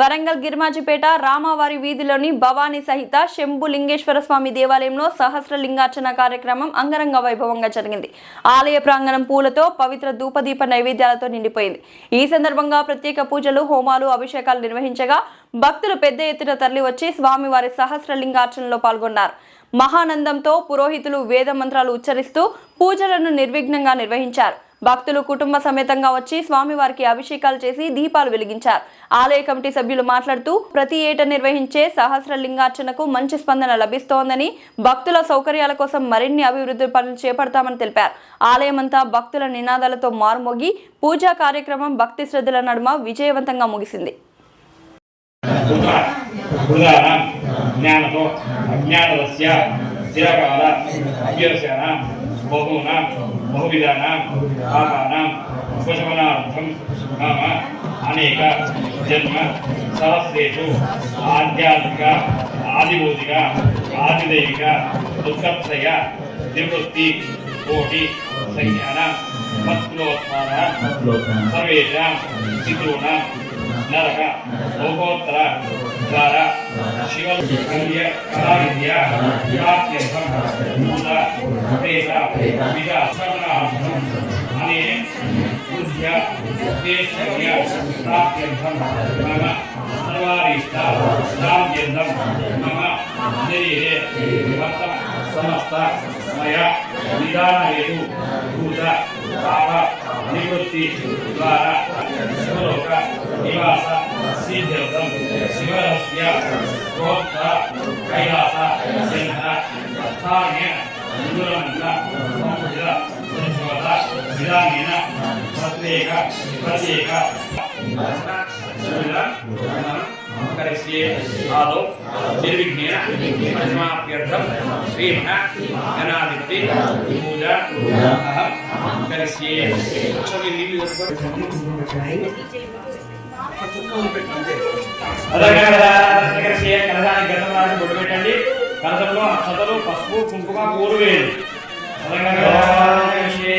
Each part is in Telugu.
వరంగల్ గిరిమాజిపేట రామావారి వీధిలోని భవానీ సహిత శంభు లింగేశ్వర స్వామి దేవాలయంలో సహస్ర లింగార్చన కార్యక్రమం అంగరంగ వైభవంగా జరిగింది. ఆలయ ప్రాంగణం పూలతో పవిత్ర ధూపదీప నైవేద్యాలతో నిండిపోయింది. ఈ సందర్భంగా ప్రత్యేక పూజలు హోమాలు అభిషేకాలు నిర్వహించగా భక్తులు పెద్ద ఎత్తున తరలివచ్చి స్వామివారి సహస్ర లింగార్చనలో పాల్గొన్నారు. మహానందంతో పురోహితులు వేద మంత్రాలు ఉచ్చరిస్తూ పూజలను నిర్విఘ్నంగా నిర్వహించారు. భక్తులు కుటుంబ సమేతంగా వచ్చి స్వామివారికి అభిషేకాలు చేసి దీపాలు వెలిగించారు. ఆలయ కమిటీ సభ్యులు మాట్లాడుతూ ప్రతి ఏటా నిర్వహించే సహస్ర లింగార్చనకు మంచి స్పందన లభిస్తోందని భక్తుల సౌకర్యాల కోసం మరిన్ని అభివృద్ధి పనులు చేపడతామని తెలిపారు. ఆలయమంతా భక్తుల నినాదాలతో మారుమోగి పూజా కార్యక్రమం భక్తి శ్రద్ధల నడుమ విజయవంతంగా ముగిసింది. హృదానాం జ్ఞానతో అజ్ఞానవస్య బహూనాం బహువిధానాం పాపానాం ఉపశమనార్థం నామ అనేక జన్మ సహస్రేషు ఆధ్యాత్మిక ఆదిభౌతిక ఆదిదైవిక దుఃఖత్రయ నివృత్తి కోటి సంజ్ఞాన మత్లోత్మాన సర్వేషాం శిశూనాం నరక లోకోత్తర ద్వారా శివ కల్య కళావిద్య విరాత్యర్థం భూత ప్రేత విజాసనార్థం అనే పూజ్య ఉద్దేశ్య ప్రాప్త్యర్థం మమ సర్వారీష్ట సాధ్యర్థం మమ శరీరే వర్తం సమస్త మయ నిదానహేతు భూత పాప నివృత్తి ద్వారా శివలోక నివాస సిద్ధ్యర్థం శివరస్య గోత్ర కైలాస జన్మ అర్థాన్య నిగుణమంత సముద్ర సురక్షవత విధానేన ప్రత్యేక ప్రత్యేక కరిష్యే ఆదో నిర్విఘ్నేన ప్రతిమాప్యర్థం శ్రీమణ గణాదిత్య పూజ అహం కరిష్యే కరిష్యే బొట్టు పెట్టండి కలసంలో అక్షతలు పసుపు కుంకుమ కూరు వేయండి కరిష్యే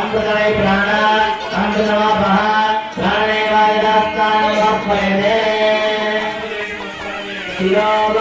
अमृतमय प्राण अमृतवापः प्राणेवायदास्तानवापयते शिवाव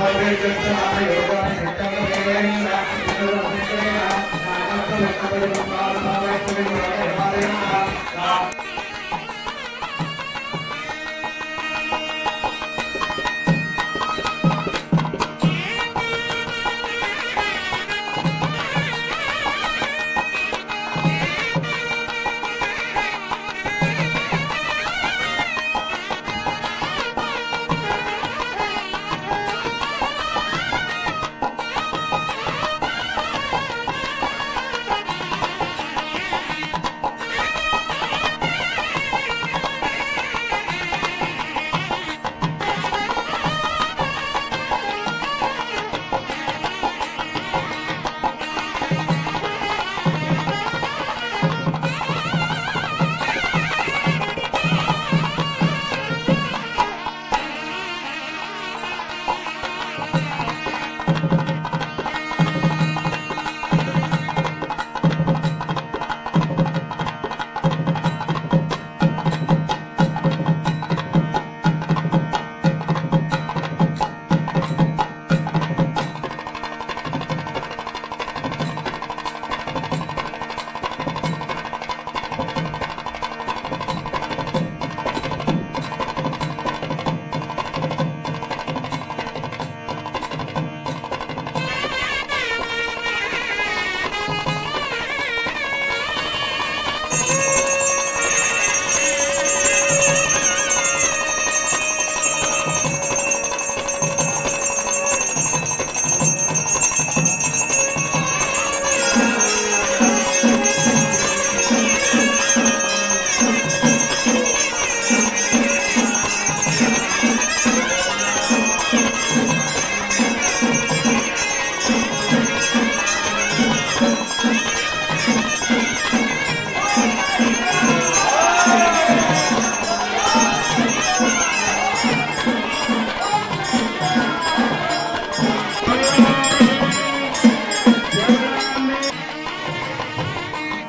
Hare Krishna, Hare Krishna.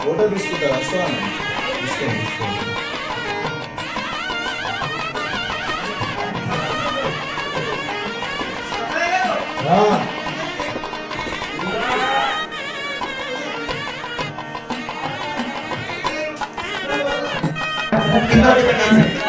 Photo తీసుకుంటారా? వస్తాను. తీసుకోండి తీసుకోండి రా. నిదానంగా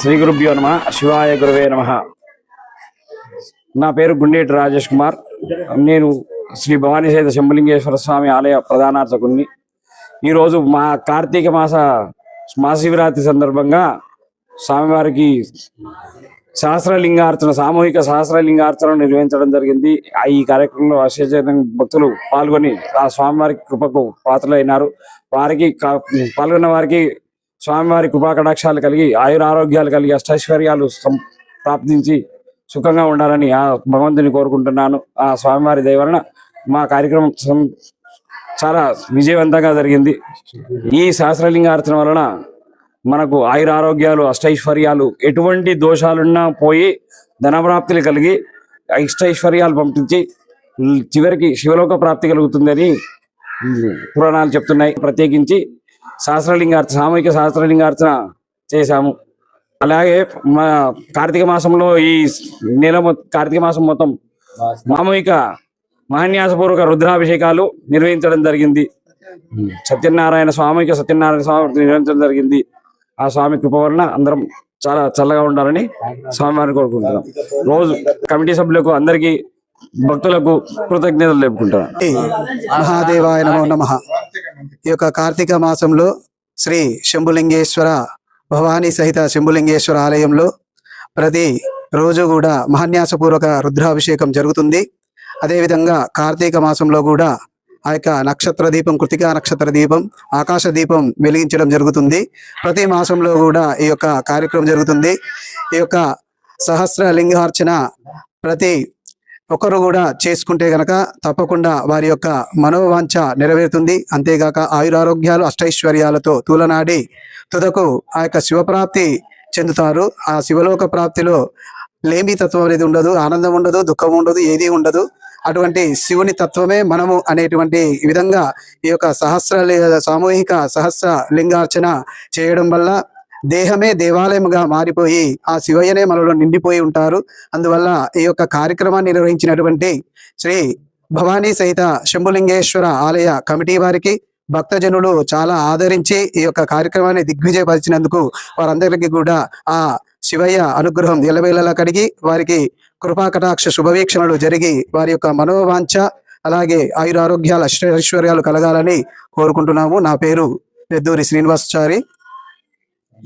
శ్రీ గురుభ్యో నమ శివాయ గురువే నమ. నా పేరు గుండేటి రాజేష్ కుమార్. నేను శ్రీ భవానీ సైత శంభలింగేశ్వర స్వామి ఆలయ ప్రధానార్చకుని ఈరోజు మా కార్తీక మాస మహాశివరాత్రి సందర్భంగా స్వామివారికి సహస్రలింగార్చన సామూహిక సహస్రలింగార్చన నిర్వహించడం జరిగింది. ఆ ఈ కార్యక్రమంలో అశేష భక్తులు పాల్గొని ఆ స్వామివారికి కృపకు పాత్రలైనారు. వారికి పాల్గొన్న వారికి స్వామివారి కృపాకటాక్షాలు కలిగి ఆయుర ఆరోగ్యాలు కలిగి అష్టైశ్వర్యాలు సం- ప్రాప్తించి సుఖంగా ఉండాలని ఆ భగవంతుని కోరుకుంటున్నాను. ఆ స్వామివారి దయవలన మా కార్యక్రమం చాలా విజయవంతంగా జరిగింది. ఈ సహస్రలింగార్చన వలన మనకు ఆయుర ఆరోగ్యాలు అష్టైశ్వర్యాలు ఎటువంటి దోషాలున్నా పోయి ధనప్రాప్తులు కలిగి అష్టైశ్వర్యాలు పంపించి చివరికి శివలోక ప్రాప్తి కలుగుతుందని పురాణాలు చెప్తున్నాయి. ప్రత్యేకించి సహస్రలింగార్చన సామూహిక సహస్రలింగార్చన చేశాము. అలాగే మా కార్తీక మాసంలో ఈ నెల మొ- కార్తీక మాసం మొత్తం సామూహిక మహాన్యాసపూర్వక రుద్రాభిషేకాలు నిర్వహించడం జరిగింది. సత్యనారాయణ స్వామికి సత్యనారాయణ స్వామి నిర్వహించడం జరిగింది. ఆ స్వామి కృప వలన అందరం చాలా చల్లగా ఉండాలని స్వామివారిని కోరుకుంటున్నాం. రోజు కమిటీ సభ్యులకు అందరికీ భక్తులకు కృతజ్ఞతలు తెలుపుకుంటున్నాం మహాదేవాయ నమో నమ. ఈ యొక్క కార్తీక మాసంలో శ్రీ శంభులింగేశ్వర భవానీ సహిత శంభులింగేశ్వర ఆలయంలో ప్రతి రోజు కూడా మహాన్యాసపూర్వక రుద్రాభిషేకం జరుగుతుంది. అదేవిధంగా కార్తీక మాసంలో కూడా ఆ యొక్క నక్షత్ర దీపం కృతికా నక్షత్ర దీపం ఆకాశ దీపం వెలిగించడం జరుగుతుంది. ప్రతి మాసంలో కూడా ఈ యొక్క కార్యక్రమం జరుగుతుంది. ఈ యొక్క సహస్ర లింగార్చన ప్రతి ఒకరు కూడా చేసుకుంటే గనక తప్పకుండా వారి యొక్క మనోవాంఛ నెరవేరుతుంది. అంతేగాక ఆయురారోగ్యాలు అష్టైశ్వర్యాలతో తూలనాడి తుదకు ఆ యొక్క శివప్రాప్తి చెందుతారు. ఆ శివలోక ప్రాప్తిలో లేమి తత్వం అనేది ఉండదు ఆనందం ఉండదు దుఃఖం ఉండదు ఏది ఉండదు. అటువంటి శివుని తత్వమే మనము అనేటువంటి విధంగా ఈ యొక్క సహస్ర సామూహిక సహస్ర లింగార్చన చేయడం వల్ల దేహమే దేవాలయముగా మారిపోయి ఆ శివయ్యనే మనలో నిండిపోయి ఉంటారు. అందువల్ల ఈ యొక్క కార్యక్రమాన్ని నిర్వహించినటువంటి శ్రీ భవానీ సహిత శంభులింగేశ్వర ఆలయ కమిటీ వారికి భక్తజనులు చాలా ఆదరించి ఈ యొక్క కార్యక్రమాన్ని దిగ్విజయపరిచినందుకు వారందరికీ కూడా ఆ శివయ్య అనుగ్రహం ఎలవేళలా కడిగి వారికి కృపాకటాక్ష శుభవీక్షణలు జరిగి వారి యొక్క మనోవాంఛ అలాగే ఆయురారోగ్యాల ఐశ్వర్యాలు కలగాలని కోరుకుంటున్నాము. నా పేరు పెద్దూరి శ్రీనివాసాచారి.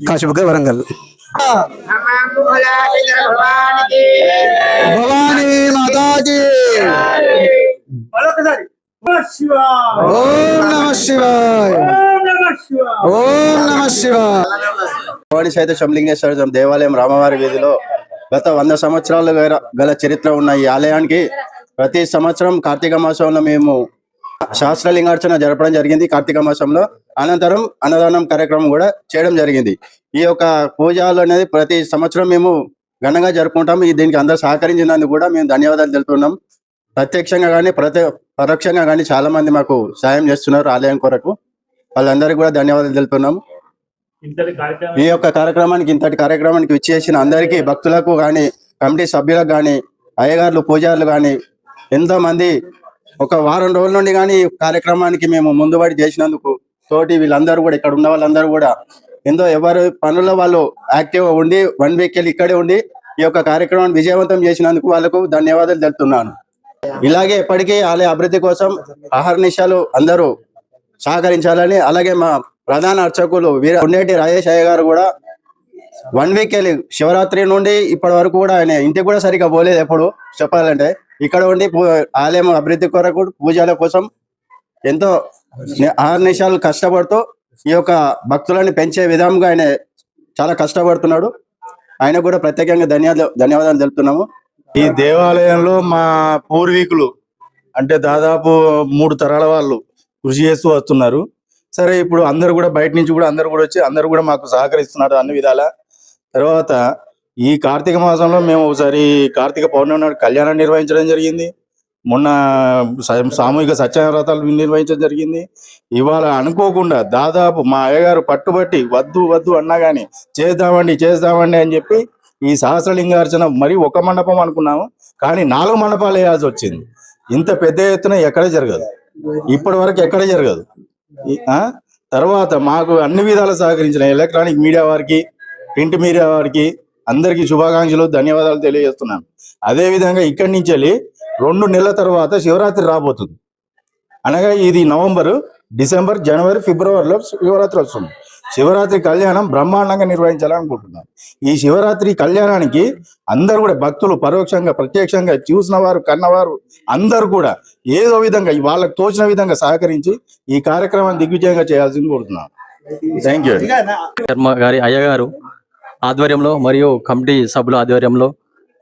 కాశీబుగ్గ వరంగల్. భవానీ మాతాజీ. ఓం నమ శివాయ. ఓం నమ శివాయ. భవాని సహిత శంలింగేశ్వర దేవాలయం రామవారి వీధిలో గత వంద సంవత్సరాలు గల- గల చరిత్ర ఉన్న ఈ ఆలయానికి ప్రతి సంవత్సరం కార్తీక మాసంలో మేము శాస్త్రలింగార్చన జరపడం జరిగింది. కార్తీక మాసంలో అనంతరం అన్నదానం కార్యక్రమం కూడా చేయడం జరిగింది. ఈ యొక్క పూజలు అనేది ప్రతి సంవత్సరం మేము ఘనంగా జరుపుకుంటాం. ఈ దీనికి అందరూ సహకరించినందుకు కూడా మేము ధన్యవాదాలు తెలుపుతున్నాం. ప్రత్యక్షంగా కానీ ప్రతి పరోక్షంగా కానీ చాలా మంది మాకు సాయం చేస్తున్నారు ఆలయం కొరకు. వాళ్ళందరికీ కూడా ధన్యవాదాలు తెలుపుతున్నాం. ఇంతటి కార్యక్రమం ఈ యొక్క కార్యక్రమానికి ఇంతటి కార్యక్రమానికి విచ్చేసిన అందరికీ భక్తులకు కానీ కమిటీ సభ్యులకు కానీ అయ్యగారులు పూజారులు కానీ ఎంతో మంది ఒక వారం రోజుల నుండి కానీ కార్యక్రమానికి మేము ముందుబడి చేసినందుకు తోటి వీళ్ళందరూ కూడా ఇక్కడ ఉన్న వాళ్ళందరూ కూడా. ఎంతో ఎవరు పనుల్లో వాళ్ళు యాక్టివ్ ఉండి వన్ వీక్ వెళ్ళి ఇక్కడే ఉండి ఈ యొక్క కార్యక్రమాన్ని విజయవంతం చేసినందుకు వాళ్ళకు ధన్యవాదాలు తెలుపుతున్నాను. ఇలాగే ఎప్పటికీ ఆలయ అభివృద్ధి కోసం అహర్నిశాలు అందరూ సహకరించాలని అలాగే మా ప్రధాన అర్చకులు వీర ఉండేటి రాజేష్ అయ్య గారు కూడా వన్ వీక్ వెళ్ళి శివరాత్రి నుండి ఇప్పటి వరకు కూడా ఆయన ఇంటికి కూడా సరిగ్గా పోలేదు ఎప్పుడు చెప్పాలంటే. ఇక్కడ ఉండి ఆలయం అభివృద్ధి కొరకు పూజల కోసం ఎంతో ఆరు నిమిషాలు కష్టపడుతూ ఈ యొక్క భక్తులని పెంచే విధంగా ఆయన చాలా కష్టపడుతున్నాడు. ఆయన కూడా ప్రత్యేకంగా ధన్యవాదాలు ధన్యవాదాలు తెలుపుతున్నాము. ఈ దేవాలయంలో మా పూర్వీకులు అంటే దాదాపు మూడు తరాల వాళ్ళు కృషి చేస్తూ వస్తున్నారు. సరే ఇప్పుడు అందరు కూడా బయట నుంచి కూడా అందరు కూడా వచ్చి అందరు కూడా మాకు సహకరిస్తున్నారు అన్ని విధాల. తర్వాత ఈ కార్తీక మాసంలో మేము ఒకసారి కార్తీక పౌర్ణమి నాడు కళ్యాణం నిర్వహించడం జరిగింది. మొన్న సామూహిక సత్యవ్రతాలు నిర్వహించడం జరిగింది. ఇవాళ అనుకోకుండా దాదాపు మా అయ్యగారు పట్టుబట్టి వద్దు వద్దు అన్నా కానీ చేద్దామండి చేద్దామండి అని చెప్పి ఈ సహస్రలింగార్చన మరి ఒక మండపం అనుకున్నాము. కానీ నాలుగు మండపాలు వేయాల్సి వచ్చింది. ఇంత పెద్ద ఎత్తున ఎక్కడ జరగదు. ఇప్పటి వరకు ఎక్కడ జరగదు. తర్వాత మాకు అన్ని విధాలు సహకరించిన ఎలక్ట్రానిక్ మీడియా వారికి ప్రింట్ మీడియా వారికి అందరికీ శుభాకాంక్షలు ధన్యవాదాలు తెలియజేస్తున్నాను. అదే విధంగా ఇక్కడి నుంచి వెళ్ళి రెండు నెలల తర్వాత శివరాత్రి రాబోతుంది. అనగా ఇది నవంబర్ డిసెంబర్ జనవరి ఫిబ్రవరిలో శివరాత్రి వస్తుంది. శివరాత్రి కళ్యాణం బ్రహ్మాండంగా నిర్వహించాలనుకుంటున్నాను ఈ శివరాత్రి కళ్యాణానికి అందరూ కూడా భక్తులు పరోక్షంగా ప్రత్యక్షంగా చూసిన వారు కన్నవారు అందరూ కూడా ఏదో విధంగా వాళ్ళకు తోచిన విధంగా సహకరించి ఈ కార్యక్రమాన్ని దిగ్విజయంగా చేయాల్సింది కోరుతున్నాను. థ్యాంక్ యూ శర్మ గారి అయ్యగారు ఆధ్వర్యంలో మరియు కమిటీ సభ్యుల ఆధ్వర్యంలో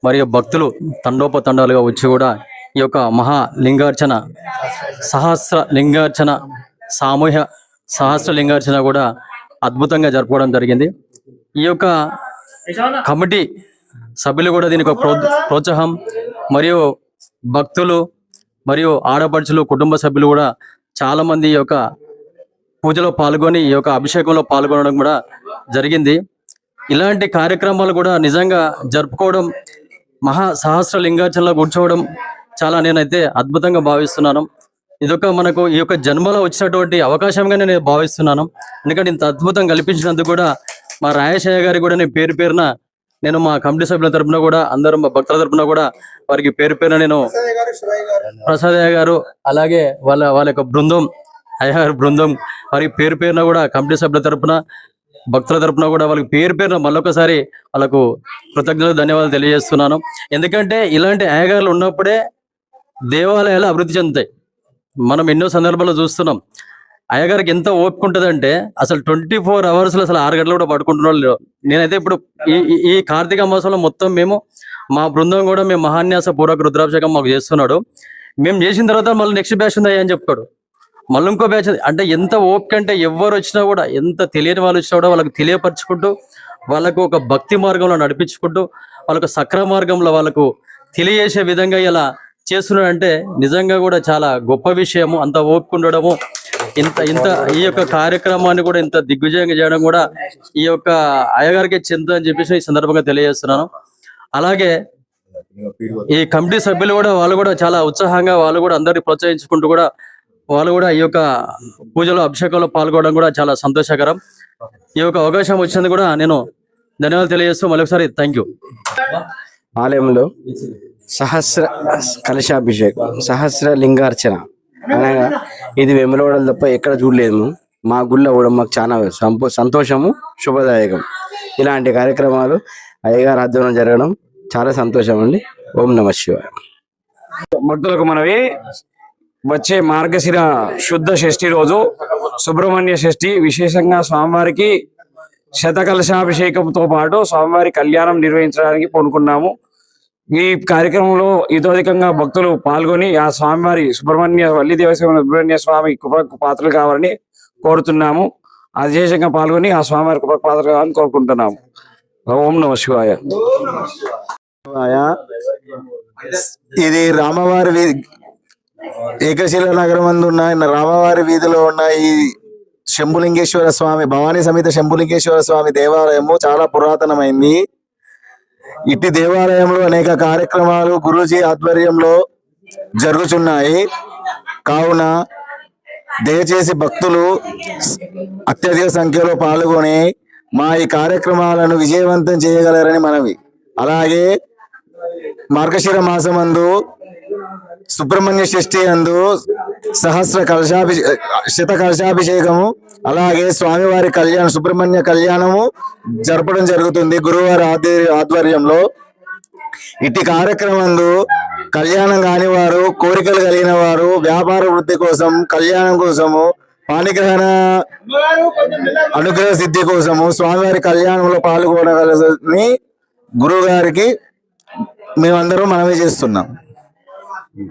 మరియు భక్తులు తండోపతండాలుగా వచ్చి కూడా ఈ యొక్క మహా లింగార్చన సహస్ర లింగార్చన సామూహ్య సహస్ర లింగార్చన కూడా అద్భుతంగా జరుపుకోవడం జరిగింది. ఈ యొక్క కమిటీ సభ్యులు కూడా దీనికి ఒక ప్రోత్సాహం మరియు భక్తులు మరియు ఆడపడుచులు కుటుంబ సభ్యులు కూడా చాలా మంది ఈ యొక్క పూజలో పాల్గొని ఈ యొక్క అభిషేకంలో పాల్గొనడం కూడా జరిగింది. ఇలాంటి కార్యక్రమాలు కూడా నిజంగా జరుపుకోవడం మహా సహస్ర లింగార్చనలో కూర్చోవడం చాలా నేనైతే అద్భుతంగా భావిస్తున్నాను. ఇదొక మనకు ఈ యొక్క జన్మలో వచ్చినటువంటి అవకాశంగా నేను భావిస్తున్నాను. ఎందుకంటే ఇంత అద్భుతం కల్పించినందుకు కూడా మా రాయశయ్య గారి కూడా నేను పేరు పేరున నేను మా కమిటీ సభ్యుల తరపున కూడా అందరం మా భక్తుల తరఫున కూడా వారికి పేరు పేరున నేను ప్రసాద్ అయ్య గారు అలాగే వాళ్ళ వాళ్ళ యొక్క బృందం అయ్యగారి బృందం వారికి పేరు పేరున కూడా కమిటీ సభ్యుల తరఫున భక్తుల తరపున కూడా వాళ్ళకి పేరు పేరున మళ్ళొకసారి వాళ్ళకు కృతజ్ఞతలు ధన్యవాదాలు తెలియజేస్తున్నాను. ఎందుకంటే ఇలాంటి అయ్యగారులు ఉన్నప్పుడే దేవాలయాలు అభివృద్ధి చెందుతాయి. మనం ఎన్నో సందర్భాల్లో చూస్తున్నాం. అయ్యగారికి ఎంత ఓపిక ఉంటుందంటే అసలు ట్వంటీ ఫోర్ అవర్స్ అసలు ఆరు గంటలు కూడా పడుకుంటున్న వాళ్ళు నేనైతే ఇప్పుడు ఈ ఈ- కార్తీక మాసంలో మొత్తం మేము మా బృందం కూడా మేము మహాన్యాస పూర్వక రుద్రాభిషేకం మాకు చేస్తున్నాడు. మేము చేసిన తర్వాత మళ్ళీ నెక్స్ట్ బ్యాచ్ ఉంది అని చెప్తాడు. మళ్ళీ ఇంకో బ్యాచ్ అంటే ఎంత ఓపిక అంటే ఎవరు వచ్చినా కూడా ఎంత తెలియని వాళ్ళు వచ్చినా కూడా వాళ్ళకి తెలియపరచుకుంటూ వాళ్ళకు ఒక భక్తి మార్గంలో నడిపించుకుంటూ వాళ్ళకు సక్ర మార్గంలో వాళ్ళకు తెలియజేసే విధంగా ఇలా చేస్తున్నాడంటే నిజంగా కూడా చాలా గొప్ప విషయము. అంత ఓపిక ఉండడము ఇంత ఇంత ఈ యొక్క కార్యక్రమాన్ని కూడా ఇంత దిగ్విజయంగా చేయడం కూడా ఈ యొక్క అయ్యగారికి చెందు అని చెప్పేసి ఈ సందర్భంగా తెలియజేస్తున్నాను. అలాగే ఈ కమిటీ సభ్యులు కూడా వాళ్ళు కూడా చాలా ఉత్సాహంగా వాళ్ళు కూడా అందరినీ ప్రోత్సహించుకుంటూ కూడా వాళ్ళు కూడా ఈ యొక్క పూజలో అభిషేకంలో పాల్గొనడం కూడా చాలా సంతోషకరం. ఈ యొక్క అవకాశం వచ్చినందుకు కూడా నేను ధన్యవాదాలు తెలియజేస్తూ మరొకసారి థ్యాంక్ యూ ఆలయంలో సహస్ర కలశాభిషేకం సహస్ర లింగార్చన. అనగా ఇది వెములవడం తప్ప ఎక్కడ చూడలేదు మా గుళ్ళో కూడా మాకు చాలా సంపో సంతోషము శుభదాయకం. ఇలాంటి కార్యక్రమాలు అయ్యగారు ఆధ్వర్యం జరగడం చాలా సంతోషం అండి. ఓం నమ శివాయ. భక్తులకు మనవి. వచ్చే మార్గశిర శుద్ధ షష్ఠి రోజు సుబ్రహ్మణ్య షష్ఠి విశేషంగా స్వామివారికి శతకలశాభిషేకంతో పాటు స్వామివారి కళ్యాణం నిర్వహించడానికి పూనుకున్నాము. ఈ కార్యక్రమంలో ఇతోధికంగా భక్తులు పాల్గొని ఆ స్వామివారి సుబ్రహ్మణ్య వల్లి దేవస్వామి సుబ్రహ్మణ్య స్వామి కృపకు పాత్రలు కావాలని కోరుతున్నాము. అశేషంగా పాల్గొని ఆ స్వామివారి కృపకు పాత్రలు కావాలని కోరుకుంటున్నాము. ఓం నమ శివాయ. ఇది రామవారి ఏకశిల నగరం అందు ఉన్న రామవారి వీధిలో ఉన్న ఈ శంభులింగేశ్వర స్వామి భవానీ సమేత శంభులింగేశ్వర స్వామి దేవాలయము చాలా పురాతనమైంది. ఇట్టి దేవాలయంలో అనేక కార్యక్రమాలు గురూజీ ఆధ్వర్యంలో జరుగుతున్నాయి కావున దయచేసి భక్తులు అత్యధిక సంఖ్యలో పాల్గొని మా ఈ కార్యక్రమాలను విజయవంతం చేయగలరని మనవి. అలాగే మార్గశిర మాసమందు సుబ్రహ్మణ్య షష్ఠి అందు సహస్ర కలశాభిషే శత కలశాభిషేకము అలాగే స్వామివారి కళ్యాణం సుబ్రహ్మణ్య కళ్యాణము జరపడం జరుగుతుంది గురువారి ఆధ్వర్య ఆధ్వర్యంలో. ఇట్టి కార్యక్రమందు కళ్యాణం కాని వారు కోరికలు కలిగిన వారు వ్యాపార వృద్ధి కోసం కళ్యాణం కోసము పాణిగ్రహణ అనుగ్రహ సిద్ధి కోసము స్వామివారి కళ్యాణంలో పాల్గొనగలని గురువు గారికి మేమందరం మనమే చేస్తున్నాం. 嗯、